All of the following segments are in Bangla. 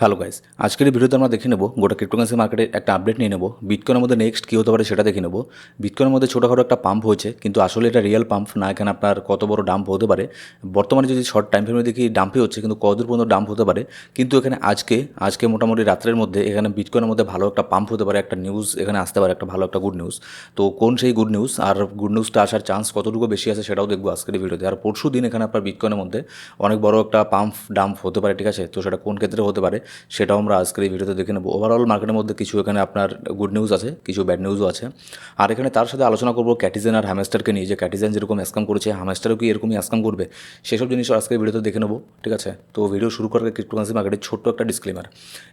হ্যালো গাইস, আজকের ভিডিওতে আমরা দেখে নেব গোটা ক্রিপ্টোকারেন্সি মার্কেটের একটা আপডেট নিয়ে নেব। বিটকয়েনের মধ্যে নেক্সট কী হতে পারে সেটা দেখে নেব। বিটকয়েনের মধ্যে ছোটোখাটো একটা পাম্প হয়েছে, কিন্তু আসলে এটা রিয়েল পাম্প না, এখানে আপনার কত বড় ডাম্প হতে পারে। বর্তমানে যদি শর্ট টাইম ফ্রেমে দেখি ডাম্পই হচ্ছে, কিন্তু কতদূর পর্যন্ত ডাম্প হতে পারে, কিন্তু এখানে আজকে আজকে মোটামুটি রাত্রের মধ্যে এখানে বিটকয়েনের মধ্যে ভালো একটা পাম্প হতে পারে, একটা নিউজ এখানে আসতে পারে, একটা ভালো একটা গুড নিউজ তো কোন সেই গুড নিউজ আর গুড নিউজটা আসার চান্স কতটুকু বেশি আছে সেটাও দেখব আজকের ভিডিওতে। আর পরশু দিন এখানে আপনার বিটকয়েনের মধ্যে অনেক বড় একটা পাম্প ডাম্প হতে পারে, ঠিক আছে? তো সেটা কোন ক্ষেত্রে হতে পারে? সেটাও আমরা আজকের এই ভিডিওতে দেখে নেব। ওভারঅল মার্কেটের মধ্যে কিছু এখানে আপনার গুড নিউজ আছে, কিছু ব্যাড নিউজও আছে। আর এখানে তার সাথে আলোচনা করব ক্যাটিজেন আর হ্যামেস্টারকে নিয়ে, যে ক্যাটিজেন যেরকম স্ক্যাম করেছে হ্যামেস্টারও কি এরকমই স্ক্যাম করবে? সেসব জিনিস আজকের ভিডিওতে দেখে নেব, ঠিক আছে? তো ভিডিও শুরু করার ক্রিপ্টোকারেন্সি মার্কেটের ছোট্ট একটা ডিসক্লেমার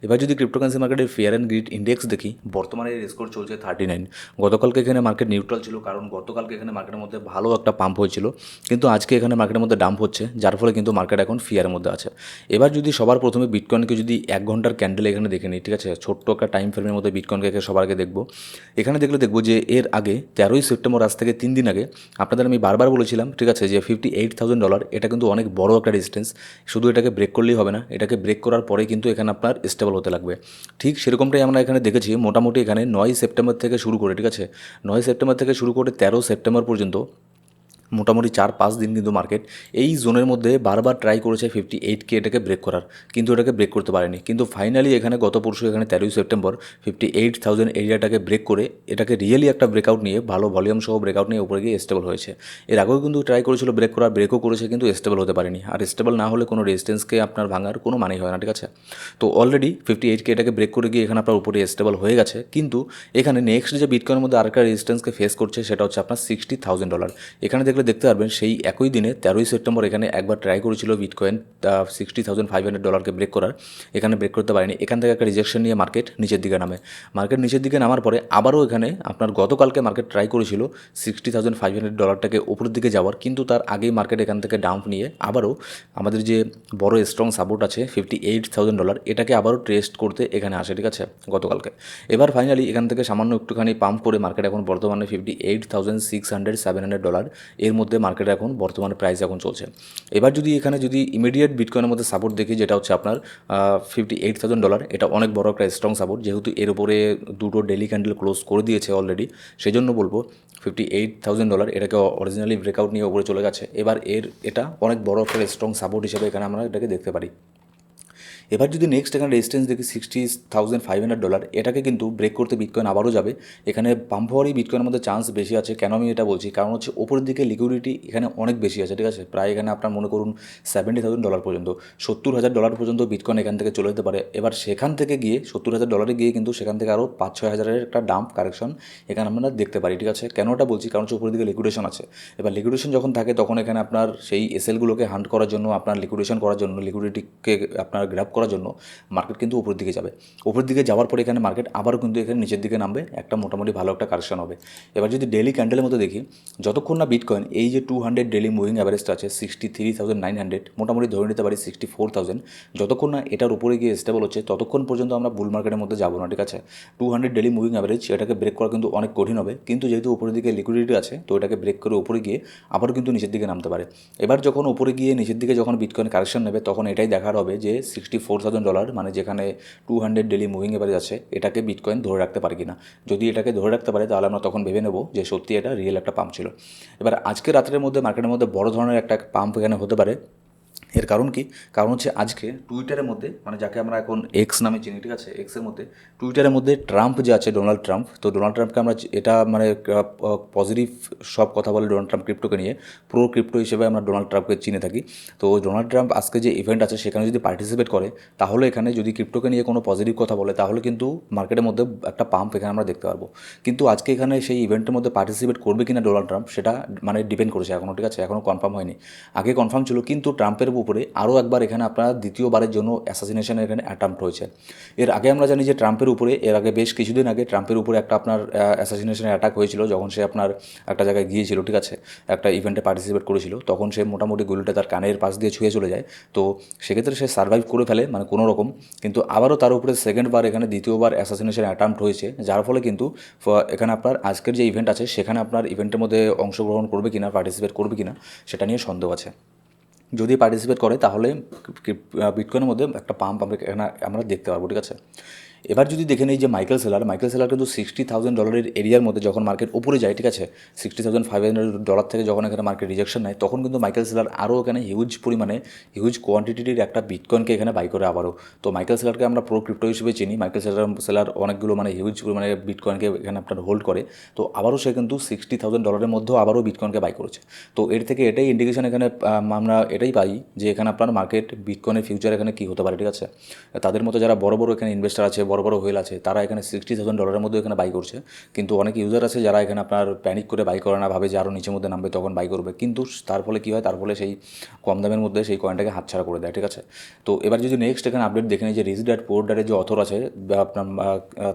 এবার যদি ক্রিপ্টোকারেন্সি মার্কেটের ফিয়ার অ্যান্ড গ্রিড ইন্ডেক্স দেখি, বর্তমানে এর স্কোর চলছে থার্টি নাইন গতকালকে এখানে মার্কেট নিউট্রাল ছিল, কারণ গতকালকে এখানে মার্কেটের মধ্যে ভালো একটা পাম্প হয়েছিল। কিন্তু আজকে এখানে মার্কেটের মধ্যে ডাম্প হচ্ছে, যার ফলে কিন্তু মার্কেট এখন ফিয়ারের মধ্যে আছে। এবার যদি সবার প্রথমে বিটকয়েনকে যদি এক ঘণ্টার ক্যান্ডেল এখানে দেখে নিই, ঠিক আছে? ছোট্ট একটা টাইম ফ্রেমের মধ্যে বিটকয়েনকে সবার আগে দেখব। এখানে দেখলে দেখব যে এর আগে তেরোই সেপ্টেম্বর আজ থেকে তিন দিন আগে আপনাদের আমি বারবার বলেছিলাম, ঠিক আছে, যে ফিফটি এইট থাউজেন্ড ডলার এটা কিন্তু অনেক বড় একটা ডিস্টেন্স শুধু এটাকে ব্রেক করলেই হবে না, এটাকে ব্রেক করার পরে কিন্তু এখানে আপনার স্টেবল হতে লাগবে। ঠিক সেরকমটাই আমরা এখানে দেখেছি, মোটামুটি এখানে নয় সেপ্টেম্বর থেকে শুরু করে, ঠিক আছে? নয় সেপ্টেম্বর থেকে শুরু করে তেরো সেপ্টেম্বর পর্যন্ত মোটামুটি চার পাঁচ দিন কিন্তু মার্কেট। এই জোনের মধ্যে বারবার ট্রাই করেছে ফিফটি এইটকে এটাকে ব্রেক করার। কিন্তু এটাকে ব্রেক করতে পারেনি। কিন্তু ফাইনালি এখানে গত পরশু এখানে তেরোই সেপ্টেম্বর ফিফটি এইট থাউজেন্ড এরিয়াটাকে ব্রেক করে এটাকে রিয়েলি একটা ব্রেকআউট নিয়ে, ভালো ভলিউম সহ ব্রেকআউট নিয়ে উপরে গিয়ে স্টেবল হয়েছে। এর আগেও কিন্তু ট্রাই করেছিল ব্রেক করার ব্রেকও করেছে কিন্তু স্টেবল হতে পারেনি। আর স্টেবল না হলে কোনো রেজিস্টেন্সকে আপনার ভাঙার কোনো মানেই হয় না, ঠিক আছে? তো অলরেডি ফিফটি এইটকে এটাকে ব্রেক করে গিয়ে এখানে আপনার উপরে স্টেবল হয়ে গেছে। কিন্তু এখানে নেক্সট যে বিটকয়েনের মধ্যে আরেকটা রেজিস্টেন্সকে ফেস করছে সেটা হচ্ছে আপনার সিক্সটি থাউজেন্ড ডলার এখানে দেখলে দেখতে পারবেন, সেই একই দিনে তেরোই সেপ্টেম্বর এখানে একবার ট্রাই করেছিল bitcoin sixty thousand five hundred ডলারকে break করার। এখানে ব্রেক করতে পারেনি। এখান থেকে একটা রিজেকশন নিয়ে মার্কেট নিচের দিকে নামে। মার্কেট নিচের দিকে নামার পরে আবারও এখানে আপনার গতকালকে মার্কেট ট্রাই করেছিল সিক্সটি থাউজেন্ড ফাইভ হান্ড্রেড ডলারটাকে উপরের দিকে যাওয়ার, কিন্তু তার আগেই মার্কেট এখান থেকে ডাম্প নিয়ে আবারও আমাদের যে বড় স্ট্রং সাপোর্ট আছে ফিফটি এইট থাউজেন্ড ডলার এটাকে আবারও টেস্ট করতে এখানে আসে, ঠিক আছে, গতকালকে। এবার ফাইনালি এখান থেকে সামান্য একটুখানি পাম্প করে মার্কেট এখন বর্তমানে fifty eight thousand six hundred seven hundred dollar এর মধ্যে মার্কেট এখন বর্তমানে প্রাইস এখন চলছে। এবার যদি এখানে যদি ইমিডিয়েট বিটকয়েনের মধ্যে সাপোর্ট দেখি, যেটা হচ্ছে আপনার ফিফটি এইট থাউজেন্ড ডলার এটা অনেক বড় একটা স্ট্রং সাপোর্ট যেহেতু এর উপরে দুটো ডেলি ক্যান্ডেল ক্লোজ করে দিয়েছে অলরেডি সেই জন্য বলব ফিফটি এইট থাউজেন্ড ডলার এটাকে অরিজিনালি ব্রেকআউট নিয়ে উপরে চলে গেছে। এবার এর, এটা অনেক বড় একটা স্ট্রং সাপোর্ট হিসেবে এখানে আমরা এটাকে দেখতে পারি। এবার যদি নেক্সট এখানে রেজিস্ট্যান্স দেখি sixty thousand five hundred dollar এটাকে কিন্তু ব্রেক করতে বিটকয়েন আবারও যাবে। এখানে পাম্প হওয়ারই বিটকয়েনের মধ্যে চান্স বেশি আছে। কেন আমি এটা বলছি? কারণ হচ্ছে ওপরের দিকে লিকুইডিটি এখানে অনেক বেশি আছে, ঠিক আছে? প্রায় এখানে আপনার মনে করুন সেভেন্টি থাউজেন্ড ডলার পর্যন্ত। সত্তর হাজার ডলার পর্যন্ত বিটকয়েন এখান থেকে চলে যেতে পারে। এবার সেখান থেকে গিয়ে সত্তর হাজার ডলারে গিয়ে কিন্তু সেখান থেকে আরও পাঁচ ছয় হাজারের একটা ডাম্প কারেকশন এখানে আমরা দেখতে পারি, ঠিক আছে? কেন এটা বলছি? কারণ হচ্ছে উপরের দিকে লিকুইডেশন আছে। এবার লিকুইডেশন যখন থাকে, তখন এখানে আপনার সেই এসএলগুলোকে হান্ট করার জন্য, আপনার লিকুইডেশন করার জন্য লিকুইডিটিকে আপনার গ্র্যাপ করার জন্য মার্কেট কিন্তু উপরের দিকে যাবে। উপরের দিকে যাওয়ার পরে এখানে মার্কেট আবারও কিন্তু এখানে নিচের দিকে নামবে, একটা মোটামুটি ভালো একটা কারেকশন হবে। এবার যদি ডেলি ক্যান্ডেলের মধ্যে দেখি, যতক্ষণ না বিটকয়েন এই যে টু হান্ড্রেড ডেলি মুভিং অ্যাভারেজটা আছে sixty three thousand nine hundred মোটামুটি ধরে নিতে পারি সিক্সটি ফোর থাউজেন্ড যতক্ষণ না এটার উপরে গিয়ে স্টেবল হচ্ছে, ততক্ষণ পর্যন্ত আমরা বুল মার্কেটের মধ্যে যাব না, ঠিক আছে? Two hundred daily moving average এটাকে ব্রেক করা কিন্তু অনেক কঠিন হবে, কিন্তু যেহেতু উপরের দিকে লিকুইডিটি আছে, তো এটাকে ব্রেক করে উপরে গিয়ে আবারও কিন্তু নিচের দিকে নামতে পারে। এবার যখন উপরে গিয়ে নিচের দিকে যখন বিটকয়েন কারেকশন নেবে, তখন এটাই দেখার হবে যে সিক্সটি ফোর থাউজেন্ড ডলার মানে যেখানে two hundred daily moving average আছে, এটাকে বিটকয়েন ধরে রাখতে পারে কিনা। যদি এটাকে ধরে রাখতে পারে, তাহলে আমরা তখন ভেবে নেব যে সত্যি এটা রিয়েল একটা পাম্প ছিল। এবার আজকে রাত্রের মধ্যে মার্কেটের মধ্যে বড় ধরনের একটা পাম্প এখানে হতে পারে। এর কারণ কি? কারণ হচ্ছে আজকে টুইটারের মধ্যে মানে যাকে আমরা এখন এক্স নামে চিনি, ঠিক আছে? এক্সের মধ্যে টুইটারের মধ্যে ট্রাম্প যে আছে ডোনাল্ড ট্রাম্প তো ডোনাল্ড ট্রাম্পকে আমরা এটা মানে পজিটিভ সব কথা বলে ডোনাল্ড ট্রাম্প ক্রিপ্টোকে নিয়ে প্রো ক্রিপ্টো হিসেবে আমরা ডোনাল্ড ট্রাম্পকে চিনে থাকি। তো ডোনাল্ড ট্রাম্প আজকে যে ইভেন্ট আছে, সেখানে যদি পার্টিসিপেট করে, তাহলে এখানে যদি ক্রিপ্টোকে নিয়ে কোনো পজিটিভ কথা বলে, তাহলে কিন্তু মার্কেটের মধ্যে একটা পাম্প এখানে আমরা দেখতে পারব। কিন্তু আজকে এখানে সেই ইভেন্টের মধ্যে পার্টিসিপেট করবে কিনা ডোনাল্ড ট্রাম্প সেটা মানে ডিপেন্ড করেছে এখনও ঠিক আছে? এখনও কনফার্ম হয়নি। আগে কনফার্ম ছিল, কিন্তু ট্রাম্পের উপরে আরও একবার এখানে আপনার দ্বিতীয়বারের জন্য অ্যাসাসিনেশন এখানে অ্যাটাম্প হয়েছে এর আগে আমরা জানি যে ট্রাম্পের উপরে, এর আগে বেশ কিছুদিন আগে ট্রাম্পের উপরে একটা আপনার অ্যাসাসিনেশনের অ্যাটাক হয়েছিল যখন সে আপনার একটা জায়গায় গিয়েছিল, ঠিক আছে? একটা ইভেন্টে পার্টিসিপেট করেছিল। তখন সে মোটামুটি গুলিটা তার কানের পাশ দিয়ে ছুঁয়ে চলে যায়। তো সেক্ষেত্রে সে সার্ভাইভ করে ফেলে মানে কোনো রকম। কিন্তু আবারও তার উপরে সেকেন্ডবার এখানে দ্বিতীয়বার অ্যাসাসিনেশন অ্যাটাম্প হয়েছে, যার ফলে কিন্তু এখানে আপনার আজকের যে ইভেন্ট আছে, সেখানে আপনার ইভেন্টের মধ্যে অংশগ্রহণ করবে কিনা পার্টিসিপেট করবে কিনা, সেটা নিয়ে সন্দেহ আছে। যদি পার্টিসিপেট করে তাহলে বিটকয়েনের মধ্যে একটা পাম্প আমরা আমরা দেখতে পারব ঠিক আছে? এবার যদি দেখে নিই যে মাইকেল সেলার মাইকেল সেলার কিন্তু সিক্সটি থাউজেন্ড ডলারের এরিয়ার মধ্যে যখন মার্কেট উপরে যায়, ঠিক আছে? Sixty thousand five hundred dollar থেকে যখন এখানে মার্কেট রিজেকশন নেয়, তখন কিন্তু মাইকেল সেলার আরও এখানে হিউজ পরিমাণে হিউজ কোয়ান্টিটির একটা বিটকয়েনকে এখানে বাই করে আবারও। তো মাইকেল সেলারকে আমরা প্রো ক্রিপ্টো হিসেবে চিনি। মাইকেল সেলার সেলার অনেকগুলো মানে হিউজ পরিমাণে বিটকয়েনকে এখানে আপনার হোল্ড করে। তো আবারও সে কিন্তু সিক্সটি থাউজেন্ড ডলারের মধ্যেও আবারও বিটকয়েনকে বাই করেছে। তো এর থেকে এটাই ইন্ডিকেশন এখানে আমরা এটাই পাই যে এখানে আপনার মার্কেট বিটকয়েনের ফিউচার এখানে কী হতে পারে, ঠিক আছে? তাদের মতো যারা বড় বড় এখানে ইনভেস্টার আছে বড় বড় হোয়েল আছে, তারা এখানে সিক্সটি থাউজেন্ড ডলারের মধ্যে এখানে বাই করছে। কিন্তু অনেক ইউজার আছে যারা এখানে আপনার প্যানিক করে বাই করে না, ভাবে যে আরও নিচের মধ্যে নামবে, তখন বাই করবে। কিন্তু তার ফলে কী হয়, তার ফলে সেই কম দামের মধ্যে সেই কয়েনটাকে হাতছাড়া করে দেয়, ঠিক আছে? তো এবার যদি নেক্সট এখানে আপডেট দেখে নিই যে রিজ ড্যাট পোর্ট ড্যাটের যে অথর আছে আপনার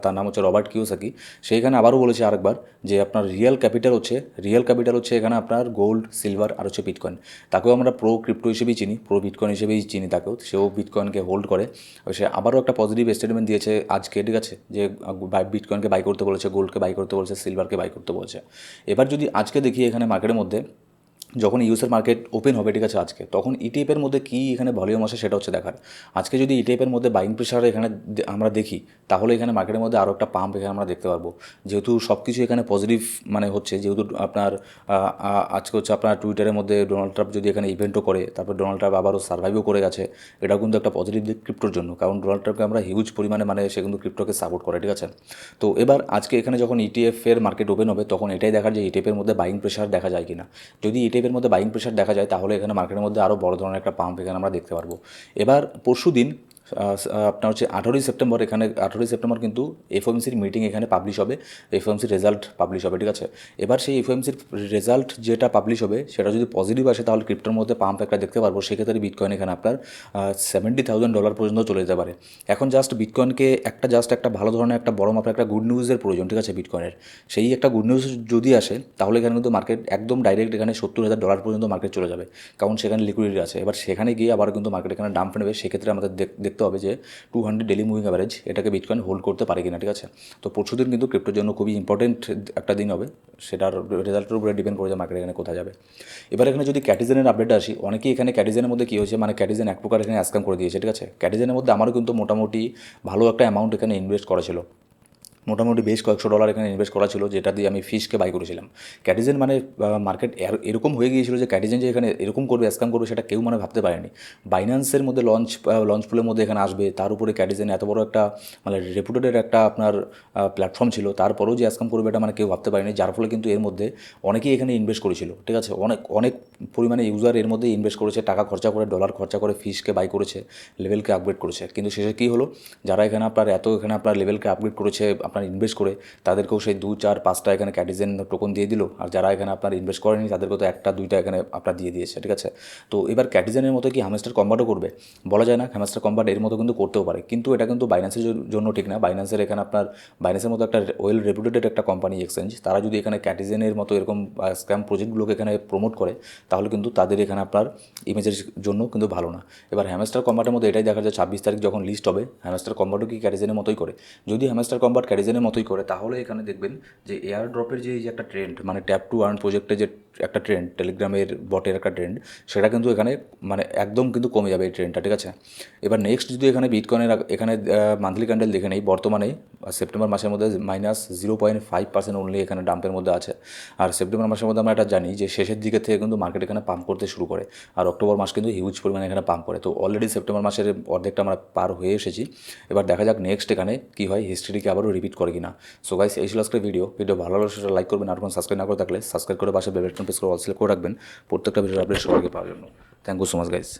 তার নাম হচ্ছে রবার্ট কিউসাকি সেইখানে আবারও বলেছে আরেকবার যে আপনার রিয়েল ক্যাপিটাল হচ্ছে রিয়েল ক্যাপিটাল হচ্ছে এখানে আপনার গোল্ড সিলভার আর হচ্ছে বিটকয়েন তাকেও আমরা প্রো ক্রিপ্টো হিসেবেই চিনি প্রো বিটকয়েন হিসেবেই চিনি তাকেও। সেও বিটকয়েনকে হোল্ড করে। সে আবারও একটা পজিটিভ স্টেটমেন্ট দিয়েছে আজকে, ঠিক আছে? যে বিটকয়েনকে বাই করতে বলেছে গোল্ডকে বাই করতে বলেছে সিলভারকে বাই করতে বলেছে। এবার যদি আজকে দেখি এখানে মার্কেটের মধ্যে যখন ইউএসের মার্কেট ওপেন হবে, ঠিক আছে, আজকে, তখন ইটিএফের মধ্যে কী এখানে ভলিউম আসে সেটা হচ্ছে দেখার। আজকে যদি ইটিএফের মধ্যে বাইং প্রেশার এখানে আমরা দেখি, তাহলে এখানে মার্কেটের মধ্যে আরও একটা পাম্প এখানে আমরা দেখতে পারব। যেহেতু সব কিছু এখানে পজিটিভ মানে হচ্ছে, যেহেতু আপনার আজকে হচ্ছে আপনার টুইটারের মধ্যে ডোনাল্ড ট্রাম্প যদি এখানে ইভেন্টও করে, তারপর ডোনাল্ড ট্রাম্প আবারও সার্ভাইভও করে গেছে, এটাও কিন্তু একটা পজিটিভ দিক ক্রিপ্টোর জন্য, কারণ ডোনাল্ড ট্রাম্পকে আমরা হিউজ পরিমাণে মানে সে কিন্তু ক্রিপ্টোকে সাপোর্ট করে, ঠিক আছে? তো এবার আজকে এখানে যখন ইটিএফ এর মার্কেট ওপেন হবে, তখন এটাই দেখার যে ইটিএফের মধ্যে বাইং প্রেশার দেখা যায় কিনা। যদি ইটিএফের মধ্যে বাইং প্রেশার দেখা যায়, তাহলে এখানে মার্কেটের মধ্যে আরও বড় ধরনের একটা পাম্প এখানে আমরা দেখতে পারব। এবার পরশু দিন আপনার হচ্ছে আঠারোই সেপ্টেম্বর এখানে, আঠারোই সেপ্টেম্বর কিন্তু এফওএমসির মিটিং এখানে পাবলিশ হবে এফএমসির রেজাল্ট পাবলিশ হবে, ঠিক আছে? এবার সেই এফএমসির রেজাল্ট যেটা পাবলিশ হবে, সেটা যদি পজিটিভ আসে, তাহলে ক্রিপ্টোর মধ্যে পাম্প একটা দেখতে পারব, সেক্ষেত্রে বিটকয়েন এখানে আপনার সেভেন্টি থাউজেন্ড ডলার পর্যন্ত চলে যেতে পারে। এখন জাস্ট বিটকয়েনকে একটা জাস্ট একটা ভালো ধরনের একটা বড় মাপের একটা গুড নিউজের প্রয়োজন, ঠিক আছে বিটকয়েনের সেই একটা গুড নিউজ যদি আসে, তাহলে এখানে কিন্তু মার্কেট একদম ডাইরেক্ট এখানে সত্তর হাজার ডলার পর্যন্ত মার্কেট চলে যাবে, কারণ সেখানে লিকুইডিটি আছে। এবার সেখানে গিয়ে আবার কিন্তু মার্কেট এখানে ডাম্প নেবে, সেক্ষেত্রে আমাদের দেখ- দেখতে হবে যে two hundred daily moving average এটাকে বিটকয়েন হোল্ড করতে পারে কিনা, ঠিক আছে? তো পরশু দিন কিন্তু ক্রিপ্টোর জন্য খুবই ইম্পর্টেন্ট একটা দিন হবে, সেটার রেজাল্টের উপরে ডিপেন্ড করে যে মার্কেট এখানে কোথায় যাবে। এবার এখানে যদি ক্যাটিজেনের আপডেট আসি, অনেকেই এখানে ক্যাটিজেনের মধ্যে কী হয়েছে? মানে ক্যাটিজেন এক প্রকার এখানে স্ক্যাম করে দিয়েছে, ঠিক আছে? ক্যাটিজেনের মধ্যে আমারও কিন্তু মোটামুটি ভালো একটা অ্যামাউন্ট এখানে ইনভেস্ট করা ছিল। মোটামুটি বেশ কয়েকশো ডলার এখানে ইনভেস্ট করা ছিল, যেটা দিয়ে আমি ফিশকে বাই করেছিলাম। ক্যাটিজেন মানে মার্কেট এরকম হয়ে গিয়েছিল যে ক্যাটিজেন যে এখানে এরকম করবে স্ক্যাম করবে, সেটা কেউ মানে ভাবতে পারেনি। বাইন্যান্সের মধ্যে লঞ্চ লঞ্চ পুলের মধ্যে এখানে আসবে, তার উপরে ক্যাটিজেন এত বড় একটা মানে রেপুটেডের একটা আপনার প্ল্যাটফর্ম ছিল, তারপরেও যে স্ক্যাম করবে এটা মানে কেউ ভাবতে পারেনি, যার ফলে কিন্তু এর মধ্যে অনেকেই এখানে ইনভেস্ট করেছিল, ঠিক আছে? অনেক অনেক পরিমাণে ইউজার এর মধ্যে ইনভেস্ট করেছে, টাকা খরচা করে ডলার খরচা করে ফিশকে বাই করেছে লেভেলকে আপগ্রেড করেছে। কিন্তু শেষে কী হলো? যারা এখানে আপনার, এত এখানে আপনার লেভেলকে আপগ্রেড করেছে আপনার ইনভেস্ট করে তাদেরকেও সেই দু, চার, পাঁচটা এখানে ক্যাটিজেন টোকন দিয়ে দিল। আর যারা এখানে আপনার ইনভেস্ট করেনি তাদেরকেও তো একটা, দুইটা এখানে আপনার দিয়ে দিয়েছে, ঠিক আছে? তো এবার ক্যাটিজেনের মতো কি হ্যামস্টার কম্বাটও করবে? বলা যায় না হ্যামস্টার কম্বাট এর মতো কিন্তু করতেও পারে। কিন্তু এটা কিন্তু বাইন্যান্সের জন্য ঠিক না। বাইন্যান্সের এখানে আপনার বাইন্যান্সের মতো একটা ওয়েল রেপুটেড একটা কোম্পানি এক্সচেঞ্জ তারা যদি এখানে ক্যাটিজেনের মতো এরকম স্ক্যাম প্রজেক্টগুলোকে এখানে প্রমোট করে, তাহলে কিন্তু তাদের এখানে আপনার ইমেজের জন্য কিন্তু ভালো না। এবার হ্যামস্টার কম্বাটের মধ্যে এটাই দেখা যায়, ছাব্বিশ তারিখ যখন লিস্ট হবে হ্যামস্টার কম্বাটও কি ক্যাটিজেনের মতোই করে? যদি হ্যামস্টার কম্বাট ক্যাটিজেনের মতোই করে, তাহলে এখানে দেখবেন যে এয়ার ড্রপের যে এই যে একটা ট্রেন্ড মানে ট্যাপ টু আর্ন প্রজেক্টে যে একটা ট্রেন্ড টেলিগ্রামের বটের একটা ট্রেন্ড সেটা কিন্তু এখানে মানে একদম কিন্তু কমে যাবে এই ট্রেন্ডটা ঠিক আছে? এবার নেক্সট যদি এখানে বিটকয়েনের এখানে মান্থলি ক্যান্ডেল দেখে নেই, বর্তমানে সেপ্টেম্বর মাসের মধ্যে minus zero point five percent only এখানে ডাম্পের মধ্যে আছে। আর সেপ্টেম্বর মাসের মধ্যে আমরা এটা জানি যে শেষের দিকে থেকে কিন্তু মার্কেট এখানে পাম্প করতে শুরু করে, আর অক্টোবর মাস কিন্তু হিউজ পরিমাণে এখানে পাম্প করে। তো অলরেডি সেপ্টেম্বর মাসের অর্ধেকটা আমরা পার হয়ে এসেছি। এবার দেখা যাক নেক্সট এখানে কী হয় হিস্ট্রিকে আবারও রিপিট করে কিনা। সো গাইস এই ছিল আজকের ভিডিও ভিডিও ভালো লাগলে সেটা লাইক করবেন, আর কোনো সাবস্ক্রাইব না করে থাকলে সাবস্ক্রাইব করে পাশে বেল আইকন প্রেস করে অল সিলেক্ট করে রাখবেন। প্রত্যেকটা ভিডিও আপডেট সবাইকে পাওয়ার জন্য। Thank you so much guys